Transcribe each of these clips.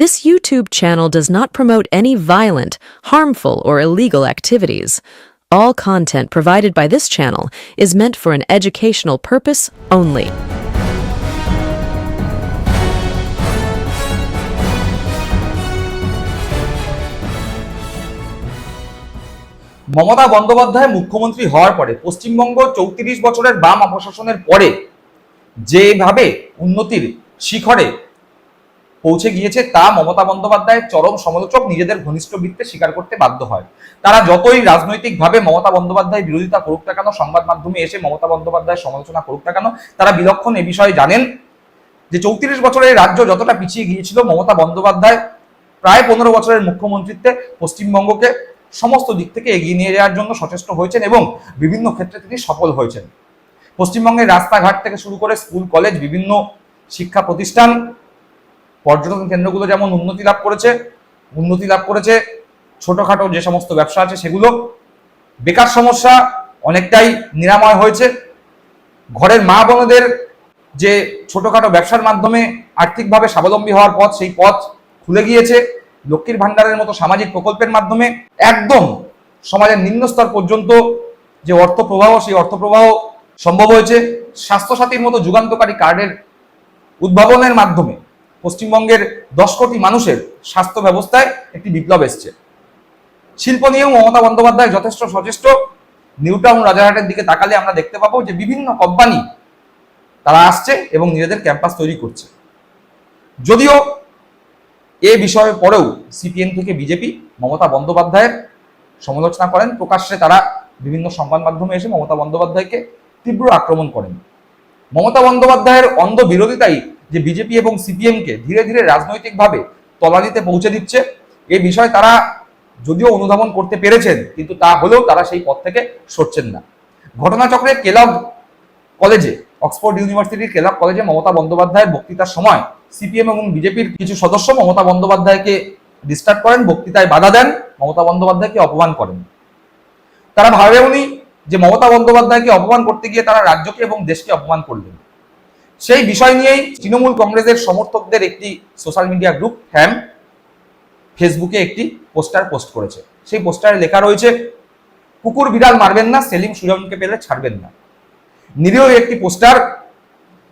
This YouTube channel does not promote any violent, harmful, or illegal activities. All content provided by this channel is meant for an educational purpose only. Mamata Bandyopadhyay মুখ্যমন্ত্রী হওয়ার পরে পশ্চিমবঙ্গ চৌত্রিশ বছরের বাম অপশাসনের পরে যেভাবে উন্নতির শিখরে পৌঁছে গিয়েছে তা মমতা বন্দ্যোপাধ্যায়ের চরম সমালোচক নিজেদের ঘনিষ্ঠ বৃত্তে স্বীকার করতে বাধ্য হয়। তারা যতই রাজনৈতিকভাবে মমতা বন্দ্যোপাধ্যায় বিরোধিতা করুক না কেন, সংবাদ মাধ্যমে এসে মমতা বন্দ্যোপাধ্যায়ের সমালোচনা করুক না কেন, তারা বিলক্ষণ এ বিষয়ে জানেন যে চৌত্রিশ বছরের রাজ্য যতটা পিছিয়ে গিয়েছিল, মমতা বন্দ্যোপাধ্যায় প্রায় পনেরো বছরের মুখ্যমন্ত্রিত্বে পশ্চিমবঙ্গকে সমস্ত দিক থেকে এগিয়ে নিয়ে যাওয়ার জন্য সচেষ্ট হয়েছেন এবং বিভিন্ন ক্ষেত্রে তিনি সফল হয়েছেন। পশ্চিমবঙ্গের রাস্তাঘাট থেকে শুরু করে স্কুল, কলেজ, বিভিন্ন শিক্ষা প্রতিষ্ঠান পর্যটন কেন্দ্রগুলো যেমন উন্নতি লাভ করেছে, উন্নতি লাভ করেছে, ছোটখাটো যে সমস্ত ব্যবসা আছে সেগুলো বেকার সমস্যা অনেকটাই নিরাময় হয়েছে। ঘরের মা বোনদের যে ছোটখাটো ব্যবসার মাধ্যমে আর্থিকভাবে স্বাবলম্বী হওয়ার পথ, সেই পথ খুলে গিয়েছে। লক্ষ্মীর ভাণ্ডারের মতো সামাজিক প্রকল্পের মাধ্যমে একদম সমাজের নিম্ন স্তর পর্যন্ত যে অর্থ প্রবাহ সেই অর্থ প্রবাহ সম্ভব হয়েছে। স্বাস্থ্যসাথীর মতো যুগান্তকারী কার্ডের উদ্ভাবনের মাধ্যমে পশ্চিমবঙ্গের দশ কোটি মানুষের স্বাস্থ্য ব্যবস্থায় একটি বিপ্লব এসছে। শিল্প নিয়েও মমতা বন্দ্যোপাধ্যায় যথেষ্ট সচেষ্ট। নিউটাউন রাজারহাটের দিকে তাকালে আমরা দেখতে পাবো যে বিভিন্ন কোম্পানি তারা আসছে এবং নিজেদের ক্যাম্পাস তৈরি করছে। যদিও এ বিষয়ের পরেও সিপিএম থেকে বিজেপি, মমতা বন্দ্যোপাধ্যায়ের সমালোচনা করেন। প্রকাশ্যে তারা বিভিন্ন সংবাদ মাধ্যমে এসে মমতা বন্দ্যোপাধ্যায়কে তীব্র আক্রমণ করেন। মমতা বন্দ্যোপাধ্যায়ের অন্ধ বিরোধিতাই যে বিজেপি এবং সিপিএমকে ধীরে ধীরে রাজনৈতিকভাবে তলানিতে পৌঁছে দিচ্ছে। এ বিষয়ে তারা যদিও অনুধাবন করতে পেরেছেন, কিন্তু তা হলেও তারা সেই পথ থেকে সরছেন না। ঘটনাচক্রে কেলগ কলেজে, অক্সফোর্ড ইউনিভার্সিটির কেলগ কলেজে মমতা বন্দ্যোপাধ্যায়ের বক্তৃতার সময় সিপিএম এবং বিজেপির কিছু সদস্য মমতা বন্দ্যোপাধ্যায়কে ডিস্টার্ব করেন, বক্তৃতায় বাধা দেন, মমতা বন্দ্যোপাধ্যায়কে অপমান করেন। তারা ভাবেওনি যে মমতা বন্দ্যোপাধ্যায়কে অপমান করতে গিয়ে তারা রাজ্যকে এবং দেশকে অপমান করলেন। সেই বিষয় নিয়েই তৃণমূল কংগ্রেসের সমর্থকদের একটি সোশ্যাল মিডিয়া গ্রুপ হ্যাম ফেসবুকে একটি পোস্টার পোস্ট করেছে। সেই পোস্টারে লেখা রয়েছে, কুকুর বিড়াল মারবেন না, সেলিম সুজনকে পেলে ছাড়বেন না। নিরীহ একটি পোস্টার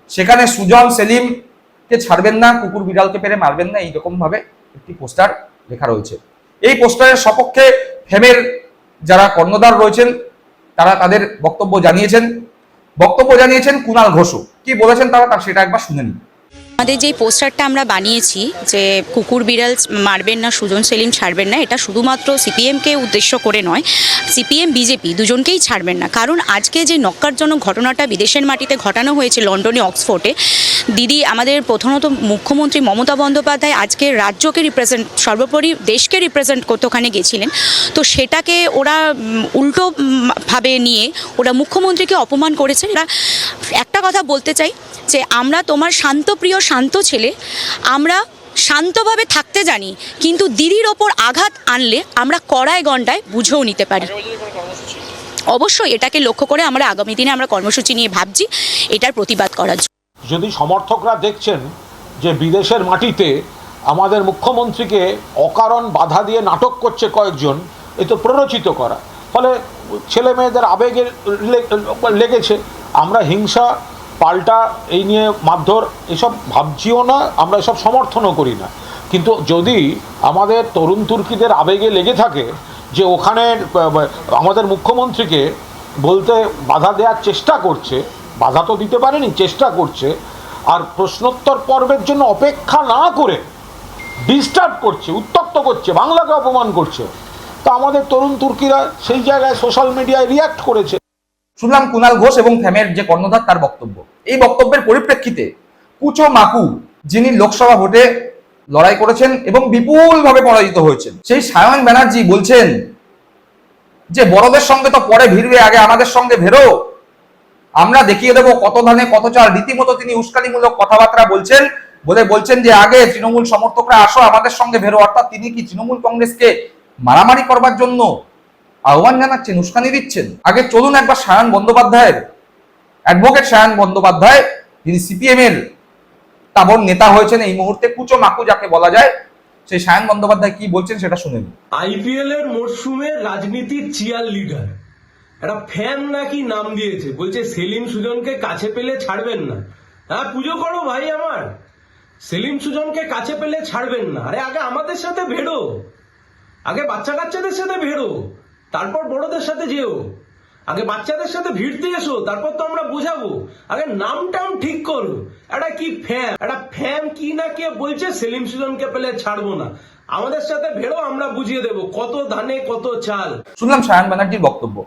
সেখানে সুজন, সেলিমকে ছাড়বেন না, কুকুর বিড়ালকে পেরে মারবেন না, এইরকম ভাবে একটি পোস্টার লেখা রয়েছে। এই পোস্টারের সপক্ষে ফেমের যারা কর্ণধার রয়েছেন, তারা তাদের বক্তব্য জানিয়েছেন। বক্তব্য জানিয়েছেন কুণাল ঘোষও। কি বলেছেন তারা তার সেটা একবার শুনে নিন। আমাদের যে পোস্টারটা আমরা বানিয়েছি যে কুকুর বিড়াল মারবেন না সুজন সেলিম ছাড়বেন না এটা শুধুমাত্র সিপিএমকে উদ্দেশ্য করে নয় সিপিএম বিজেপি দুজনকেই ছাড়বেন না। কারণ আজকে যে নক্কারজনক ঘটনাটা বিদেশের মাটিতে ঘটানো হয়েছে লন্ডনে অক্সফোর্ডে দিদি আমাদের প্রধানত মুখ্যমন্ত্রী মমতা বন্দ্যোপাধ্যায় আজকে রাজ্যকে রিপ্রেজেন্ট সর্বোপরি দেশকে রিপ্রেজেন্ট করতে ওখানে গেছিলেন। তো সেটাকে ওরা উম, উল্টো উম, ভাবে নিয়ে ওরা মুখ্যমন্ত্রীকে অপমান করেছে এরা একটা কথা বলতে চাই যে আমরা তোমার শান্তপ্রিয় শান্ত ছেলে, আমরা শান্তভাবে থাকতে জানি, কিন্তু দিদির ওপর আঘাত আনলে আমরা কড়ায় গণ্ডায় বুঝেও নিতে পারি। অবশ্যই এটাকে লক্ষ্য করে আমরা আগামী দিনে আমরা কর্মসূচি নিয়ে ভাবছি, এটার প্রতিবাদ করার যদি সমর্থকরা দেখছেন যে বিদেশের মাটিতে আমাদের মুখ্যমন্ত্রীকে অকারণ বাধা দিয়ে নাটক করছে কয়েকজন, এ তো প্ররোচিত করা। ফলে ছেলে মেয়েদের আবেগে লেগেছে। আমরা হিংসা পাল্টা এই নিয়ে মারধর, এসব ভাবছিও না, আমরা এসব সমর্থনও করি না। কিন্তু যদি আমাদের তরুণ তুর্কিদের আবেগে লেগে থাকে যে ওখানে আমাদের মুখ্যমন্ত্রীকে বলতে বাধা দেওয়ার চেষ্টা করছে, বাধা তো দিতে পারেনি, চেষ্টা করছে, আর প্রশ্নোত্তর পর্বের জন্য অপেক্ষা না করে ডিস্টার্ব করছে, উত্তপ্ত করছে, বাংলাকে অপমান করছে, তা আমাদের তরুণ তুর্কিরা সেই জায়গায় সোশ্যাল মিডিয়ায় রিয়াক্ট করেছে। শুনলাম কুনাল ঘোষ এবং ফ্যামের যে কর্ণধার, তার বক্তব্য। এই বক্তব্যের পরিপ্রেক্ষিতে কুচো মাকু, যিনি লোকসভা ভোটে লড়াই করেছেন এবং বিপুলভাবে পরাজিত হয়েছেন, সেই সায়ন ব্যানার্জি বলছেন যে, বড়দের সঙ্গে তো পরে ভিড়বে, আগে আমাদের সঙ্গে ভেরো। আমরা দেখিয়ে দেবো কত ধানে কত চাল। রীতিমতো তিনি উস্কানিমূলক কথাবার্তা বলছেন বলে বলছেন যে, আগে তৃণমূল সমর্থকরা আসো, আমাদের সঙ্গে ভেরো। অর্থাৎ তিনি কি তৃণমূল কংগ্রেসকে মারামারি করবার জন্য আহ্বান জানাচ্ছেন, উস্কানি দিচ্ছেন। আগে চলুন একবার সায়ন বন্দ্যোপাধ্যায়ের অ্যাডভোকেট সায়ন বন্দ্যোপাধ্যায়, যিনি সিপিএম এর তাবর নেতা হয়েছেন, এই মুহূর্তে কুচো মাকু যাকে বলা যায়, সেই সায়ন বন্দ্যোপাধ্যায় কি বলছেন সেটা শুনে নিন আইপিএল এর মরশুমে রাজনীতির চিয়ার লিডার একটা ফ্যান নাকি নাম দিয়েছে, বলছে সেলিম সুজনকে কাছে পেলে ছাড়বেন না। হ্যাঁ পুজো করো ভাই আমার। সেলিম সুজনকে কাছে পেলে ছাড়বেন না। আরে আগে আমাদের সাথে ভেড়ো। আগে বাচ্চা কাচ্চাদের সাথে ভেড়ো। তারপর বড়দের সাথে যেও। আগে বাচ্চাদের সাথে ভিড়তে এসো, তারপর তো আমরা বোঝাবো। আগে নাম টাম ঠিক করো। একটা কি ফ্যান একটা ফ্যান কি না কে বলছে, সেলিম সুজনকে পেলে ছাড়বো না। আমাদের সাথে ভেড়ো, আমরা বুঝিয়ে দেবো কত ধানে, কত চাল। শুনলাম সায়ন ব্যানার্জির বক্তব্য।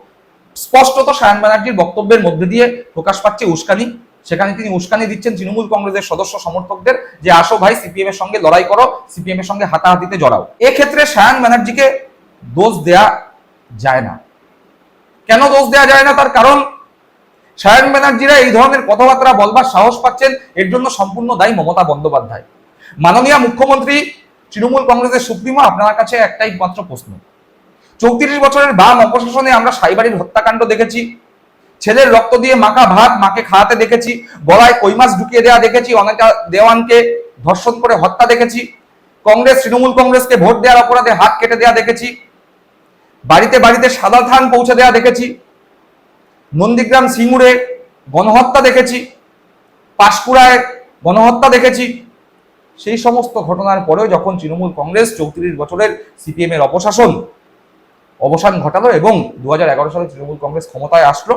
স্পষ্টত সায়ন ব্যানার্জির বক্তব্যের মধ্যে দিয়ে প্রকাশ পাচ্ছে উস্কানি। সেখানে তিনি উস্কানি দিচ্ছেন তৃণমূল কংগ্রেসের সদস্য সমর্থকদের যে, আসো ভাই, সিপিএম এর সঙ্গে লড়াই করো, সিপিএম এর সঙ্গে হাতাহাতিতে জড়াও। এক্ষেত্রে সায়ন ব্যানার্জিকে দোষ দেয়া যায় না। কেন দোষ দেওয়া যায় না? তার কারণ সায়ন ব্যানার্জিরা এই ধরনের কথাবার্তা বলবার সাহস পাচ্ছেন, এর জন্য সম্পূর্ণ দায়ী মমতা বন্দ্যোপাধ্যায়। মাননীয় মুখ্যমন্ত্রী তৃণমূল কংগ্রেসের সুপ্রিমো, আপনার কাছে একটাই মাত্র প্রশ্ন। চৌত্রিশ বছরের বাম অপশাসনে আমরা সাইবাড়ির হত্যাকাণ্ড দেখেছি, ছেলের রক্ত দিয়ে মাখা ভাত মাকে খাওয়াতে দেখেছি, গলায় কই মাছ ঢুকিয়ে দেওয়া দেখেছি অনেক দেওয়ানকে ধর্ষণ করে হত্যা দেখেছি, কংগ্রেস, তৃণমূল কংগ্রেসকে ভোট দেওয়ার অপরাধে হাত কেটে দেওয়া দেখেছি বাড়িতে বাড়িতে সাদা ধান পৌঁছে দেওয়া দেখেছি। নন্দীগ্রাম সিঙ্গুরে গণহত্যা দেখেছি। পাঁশকুড়ায় গণহত্যা দেখেছি। সেই সমস্ত ঘটনার পরেও যখন তৃণমূল কংগ্রেস চৌত্রিশ বছরের সিপিএম এর অপশাসন অবসান ঘটালো এবং দু হাজার এগারো সালে তৃণমূল কংগ্রেস ক্ষমতায় আসলো,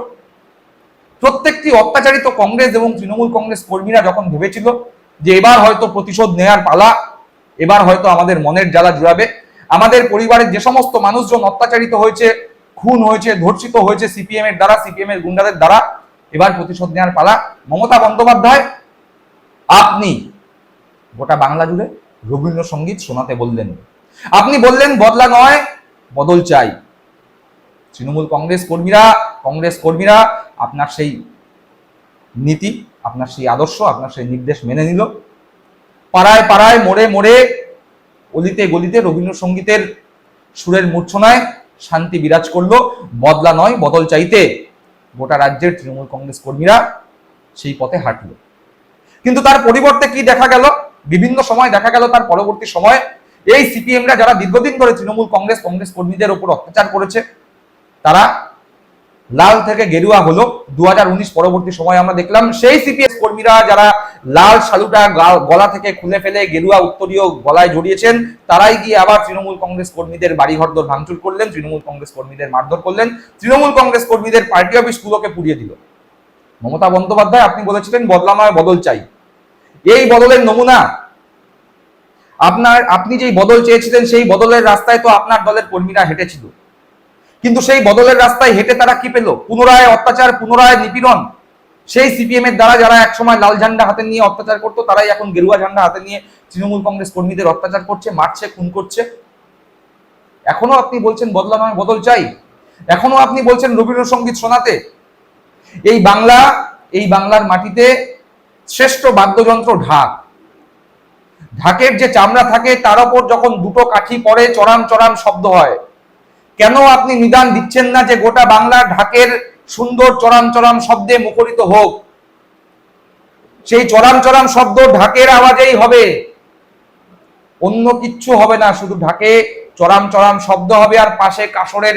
প্রত্যেকটি অত্যাচারিত কংগ্রেস এবং তৃণমূল কংগ্রেস কর্মীরা যখন ভেবেছিল যে এবার হয়তো প্রতিশোধ নেয়ার পালা, এবার হয়তো আমাদের মনের জ্বালা জুড়াবে আমাদের পরিবারের যে সমস্ত মানুষজন অত্যাচারিত হয়েছে, খুন হয়েছে, ধর্ষিত হয়েছে সিপিএম এর দ্বারা, সিপিএম এর গুন্ডাদের দ্বারা, এবার প্রতিশোধ নেওয়ার পালা। মমতা বন্দ্যোপাধ্যায়, আপনি গোটা বাংলা জুড়ে রবীন্দ্রসঙ্গীত শোনাতে বললেন। আপনি বললেন, বদলা নয়, বদল চাই। তৃণমূল কংগ্রেস কর্মীরা কংগ্রেস কর্মীরা আপনার সেই নীতি, আপনার সেই আদর্শ, আপনার সেই নির্দেশ মেনে নিল। পাড়ায় পাড়ায় মোড়ে মোড়ে অলিতে গলিতে রবীন্দ্রসঙ্গীতের সুরের মূর্ছনায় শান্তি বিরাজ করল। বদলা নয়, বদল চাইতে গোটা রাজ্যের তৃণমূল কংগ্রেস কর্মীরা সেই পথে হাঁটল। কিন্তু তার পরিবর্তে কি দেখা গেল? বিভিন্ন সময় দেখা গেল তার পরবর্তী সময়। এই সিপিএমরা যারা দীর্ঘদিন ধরে তৃণমূল কংগ্রেস কংগ্রেস কর্মীদের উপর অত্যাচার করেছে, তারা লাল থেকে গেরুয়া হলো। দু হাজার উনিশ পরবর্তী সময় আমরা দেখলাম সেই সিপিএস কর্মীরা যারা লাল শালুটা গা- গলা থেকে খুলে ফেলে গেরুয়া উত্তরীয় গলায় জড়িয়েছেন, তারাই গিয়ে আবার তৃণমূল কংগ্রেস কর্মীদের বাড়ি ঘরদোর ভাঙচুর করলেন, তৃণমূল কংগ্রেস কর্মীদের মারধর করলেন, তৃণমূল কংগ্রেস কর্মীদের পার্টি অফিসগুলোকে পুড়িয়ে দিল। মমতা বন্দ্যোপাধ্যায়, আপনি বলেছিলেন বদলা নয় বদল চাই। এই বদলের নমুনা আপনার, আপনি যেই বদল চেয়েছিলেন, সেই বদলের রাস্তায় তো আপনার দলের কর্মীরা হেঁটেছিল। কিন্তু সেই বদলের রাস্তায় হেঁটে তারা কি পেল? পুনরায় অত্যাচার, পুনরায় নিপীড়ন? সেই সিপিএম এর দ্বারা যারা একসময় লাল ঝান্ডা হাতে নিয়ে অত্যাচার করতো, তারাই এখন গেরুয়া ঝান্ডা হাতে নিয়ে তৃণমূল কংগ্রেস কর্মীদের অত্যাচার করছে, মারছে, খুন করছে। এখনও আপনি বলছেন বদলা নয়, বদল চাই। এখনও আপনি বলছেন রবীন্দ্রসঙ্গীত শোনাতে। এই বাংলা, এই বাংলার মাটিতে শ্রেষ্ঠ বাদ্যযন্ত্র ঢাক। ঢাকের যে চামড়া থাকে, তার উপর যখন দুটো কাঠি পড়ে চড়াম চড়াম শব্দ হয়। কেন আপনি নিদান দিচ্ছেন না যে গোটা বাংলা ঢাকের সুন্দর চড়াম শব্দে মুখরিত হোক? সেই চড়াম শব্দ ঢাকের আওয়াজেই হবে। অন্য কিচ্ছু হবে না, শুধু ঢাকে চড়াম চড়াম শব্দ হবে আর পাশে কাসরের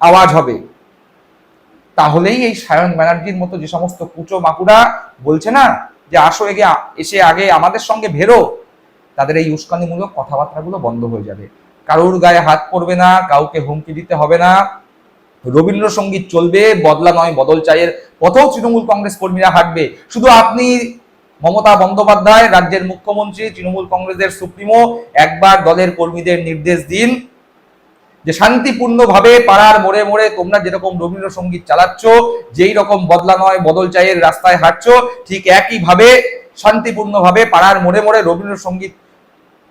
আওয়াজ হবে। তাহলেই এই সায়ন ব্যানার্জির মতো যে সমস্ত কুচো মাকুড়া বলছে না যে আসো এগে, এসে আগে আমাদের সঙ্গে ভেরো, তাদের এই উস্কানিমূলক কথাবার্তাগুলো বন্ধ হয়ে যাবে। কারোর গায়ে হাত পড়বে না, কাউকে হুমকি দিতে হবে না। রবীন্দ্রসঙ্গীত চলবে, বদলা নয়, বদল চাইয়ের পথেও তৃণমূল কংগ্রেস কর্মীরা হাঁটবে। শুধু আপনি, মমতা বন্দ্যোপাধ্যায়, রাজ্যের মুখ্যমন্ত্রী, তৃণমূল কংগ্রেসের সুপ্রিমো, একবার দলের কর্মীদের নির্দেশ দিন যে শান্তিপূর্ণভাবে পাড়ার মোড়ে মোড়ে তোমরা যেরকম রবীন্দ্রসঙ্গীত চালাচ্ছ, যেই রকম বদলা নয়, বদল চাইয়ের রাস্তায় হাঁটছো, ঠিক একইভাবে শান্তিপূর্ণভাবে পাড়ার মোড়ে মোড়ে রবীন্দ্রসঙ্গীত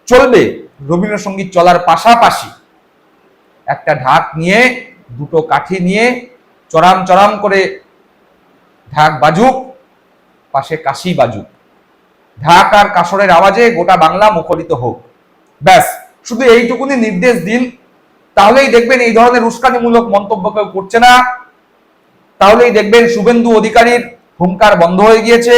চলবে। রবীন্দ্রসঙ্গীত চলার পাশাপাশি একটা ঢাক নিয়ে, দুটো কাঠি নিয়ে চড়াম চড়াম করে ঢাক বাজুক, পাশে কাশি বাজুক। ঢাক আর কাসরের আওয়াজে গোটা বাংলা মুখরিত হোক। ব্যাস, শুধু এইটুকুনি নির্দেশ দিন। তাহলেই দেখবেন এই ধরনের উস্কানিমূলক মন্তব্য কেউ করছে না। তাহলেই দেখবেন শুভেন্দু অধিকারীর হুঙ্কার বন্ধ হয়ে গিয়েছে।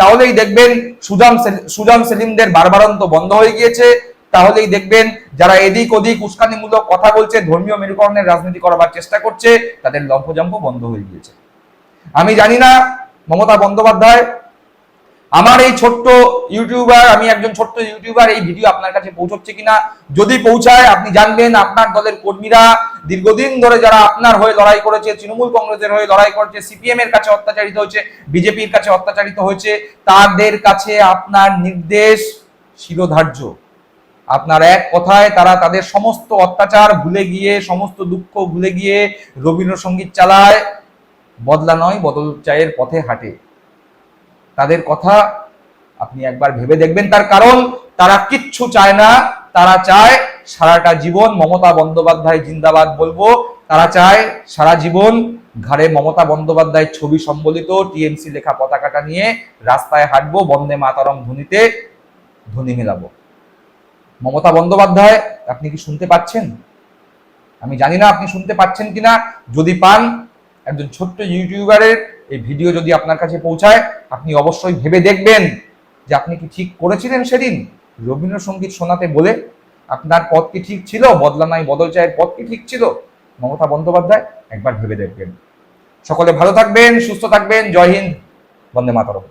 তাহলেই দেখবেন সুজাম সুজাম সেলিমদের বারবারন্ত বন্ধ হয়ে গিয়েছে। তাহলেই দেখবেন যারা এদিক ওদিক উস্কানিমূলক কথা বলছে, ধর্মীয় মেরুকরণের রাজনীতি করবার চেষ্টা করছে, তাদের লম্পজম্প বন্ধ হয়ে গিয়েছে। আমি জানি না, মমতা বন্দ্যোপাধ্যায় আমার এই ছোট্ট ইউটিউবার, আমি একজন ছোট্ট ইউটিউবার, এই ভিডিও আপনার কাছে পৌঁছচ্ছে কিনা? যদি পৌঁছায়, আপনি জানবেন আপনার দলের কর্মীরা দীর্ঘদিন ধরে যারা আপনার হয়ে লড়াই করেছে, তৃণমূল কংগ্রেসের হয়ে লড়াই করেছে, সিপিএম এর কাছে অত্যাচারিত হয়েছে, বিজেপির কাছে অত্যাচারিত হয়েছে, তাদের কাছে আপনার নির্দেশ শিরোধার্য। আপনার এক কথায়, তারা তাদের সমস্ত অত্যাচার ভুলে গিয়ে, সমস্ত দুঃখ ভুলে গিয়ে রবীন্দ্রসঙ্গীত চালায়। বদলা নয়, বদল চায়ের পথে হাঁটে। তাদের কথা আপনি একবার ভেবে দেখবেন। তার কারণ, তারা কিচ্ছু চায় না। তারা চায় সারাটা জীবন মমতা বন্দ্যোপাধ্যায় জিন্দাবাদ বলব। তারা চায় সারা জীবন ঘাড়ে মমতা বন্দ্যোপাধ্যায় ছবি সম্বলিত টিএমসি লেখা পতাকাটা নিয়ে রাস্তায় হাঁটবো, বন্দে মাতারম ধ্বনিতে ধ্বনি মেলাবো। মমতা বন্দ্যোপাধ্যায়, আপনি কি শুনতে পাচ্ছেন? আমি জানি না আপনি শুনতে পাচ্ছেন কিনা। যদি পান একজন ছোট্ট ইউটিউবারের এই ভিডিও যদি আপনার কাছে পৌঁছায়, আপনি অবশ্যই ভেবে দেখবেন যে আপনি কি ঠিক করেছিলেন সেদিন? রবীন্দ্রসঙ্গীত শোনাতে বলে আপনার পথ কি ঠিক ছিল? বদলা নাই, বদল চায়ের পথ কি ঠিক ছিল? মমতা বন্দ্যোপাধ্যায় একবার ভেবে দেখবেন। সকলে ভালো থাকবেন, সুস্থ থাকবেন। জয় হিন্দ, বন্দে মাতরম।